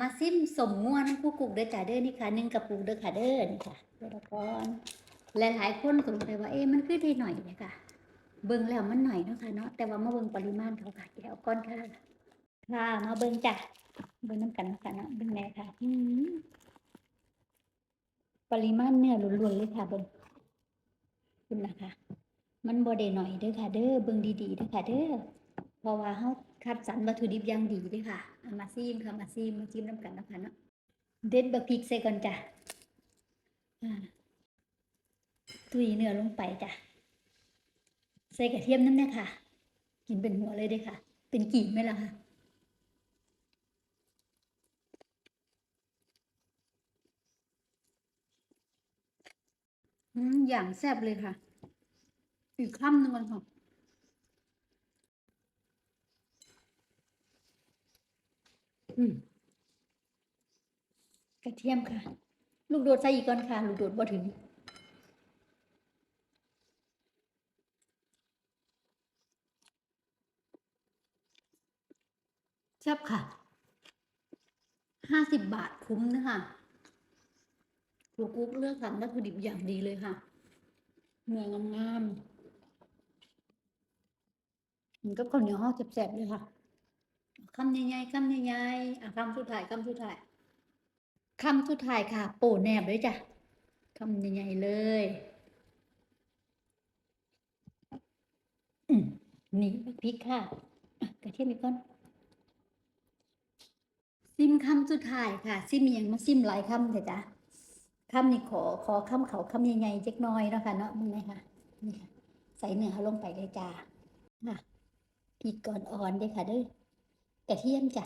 มาซิมสมม่วนผู้กุกเด้อจ้าเด้อนี่ค่ะหนึ่งกระปุกเด้อค่ะเด้อนี่ค่ะเดี๋ยวละก่อนหลายๆคนสงสัยว่าเอ๊ะมันคือได้หน่อยเนี่ยค่ะ เบิ่งแล้วมันหน่อยเนาะค่ะเนาะแต่ว่ามาเบิ่งปริมาณเขาค่ะแก้วก้อนค่ะค่ะมาเบิ่งจ้ะเบิ่งน้ำกันนะค่ะเนาะเบิ่งแน่ค่ะอืมปริมาณเนื้อล้วนๆเลยค่ะเบิ่งคุณนะคะ มันบ่ได้หน่อยเด้อค่ะ เด้อเบิ่งดีๆเด้อค่ะ เด้อ เพราะว่าเฮาคัดสรรวัตถุดิบอย่างดีเด้ค่ะเอามาซีมค่ะมาซีมมาจิ้มน้ำกันนะคะเนาะเด็ดบักพริกใส่ก่อนจ้ะอ่าตุยเนื้อลงไปจ้ะใส่กระเทียมน้ำเนี่ยค่ะ กินเป็นหัวเลยด้อค่ะ เป็นกี่ไหมล่ะคะอืมอย่างแซ่บเลยค่ะ อีกคำหนึ่งก่อนค่ะ อืม กระเทียมค่ะ ลูกโดดใส่อีกก่อนค่ะ ลูกโดดบ่ถึงแซ่บค่ะ ห้าสิบบาทคุ้มนะคะครูกุ๊กเลือกสรรวัตถุดิบอย่างดีเลยค่ะเนื้องามๆมันก็ข้าวเหนียวห่อแซ่บๆเลยค่ะ คำใหญ่ๆคำใหญ่ๆอะคำสุดท้ายคำสุดท้ายคำสุดท้ายค่ะ โปะแนบเลยจ้ะคำใหญ่ๆเลยนี่พริกค่ะกระเทียมอีกก้อนซิมคำสุดท้ายค่ะ ซิมอหยังมาซิมหลายคำเถอะจ้ะคำนี้ขอขอคำเขาคำใหญ่ๆเล็กน้อยเนาะค่ะเนาะมึงไงค่ะนี่ค่ะ ใส่เนื้อลงไปเลยจ้าค่ะพริกก่อนอ่อนเด้อค่ะเด้อ กระเทียมจ้ะ